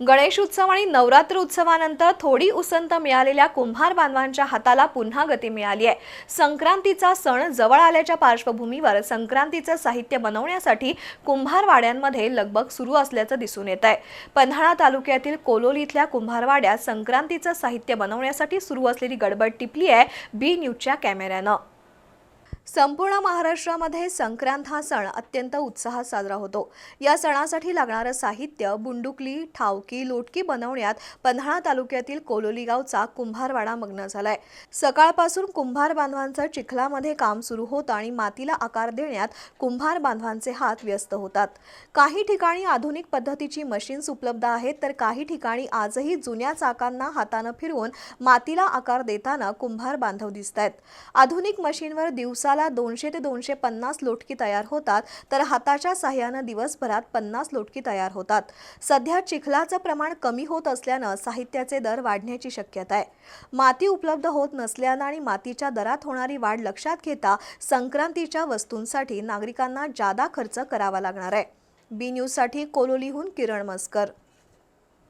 गणेश उत्सव आणि नवरात्र उत्सवानंतर थोडी उसंत मिळालेल्या कुंभार बांधवांच्या हाताला पुन्हा गती मिळाली आहे. संक्रांतीचा सण जवळ आल्याच्या पार्श्वभूमीवर संक्रांतीचं साहित्य बनवण्यासाठी कुंभारवाड्यांमध्ये लगबग सुरू असल्याचं दिसून येत आहे. पन्हाळा तालुक्यातील कोलोली इथल्या कुंभारवाड्यात संक्रांतीचं साहित्य बनवण्यासाठी सुरू असलेली गडबड टिपली आहे बी न्यूजच्या कॅमेऱ्यानं. संपूर्ण महाराष्ट्रामध्ये संक्रांत हा सण अत्यंत उत्साहात साजरा होतो. या सणासाठी लागणारं साहित्य बुंडुकली ठावकी लोटकी बनवण्यात पन्हाळा तालुक्यातील कोलोली गावचा कुंभारवाडा मग्न झालाय. सकाळपासून कुंभार बांधवांचं चिखलामध्ये काम सुरू होतं आणि मातीला आकार देण्यात कुंभार बांधवांचे हात व्यस्त होतात. काही ठिकाणी आधुनिक पद्धतीची मशीन्स उपलब्ध आहेत तर काही ठिकाणी आजही जुन्या चाकांना हातानं फिरवून मातीला आकार देताना कुंभार बांधव दिसत आहेत आधुनिक मशीनवर दिवसा दिवसाला दोनशे ते दोनशे पन्नास लोटकी तयार होतात तर हाताच्या साह्यानं दिवसभरात पन्नास लोटकी तयार होतात. सध्या चिखलाचं प्रमाण कमी होत असल्यानं साहित्याचे दर वाढण्याची शक्यता आहे. माती उपलब्ध होत नसल्यानं आणि मातीच्या दरात होणारी वाढ लक्षात घेता संक्रांतीच्या वस्तूंसाठी नागरिकांना जादा खर्च करावा लागणार आहे. बी न्यूजसाठी कोलोलीहून किरण मस्कर.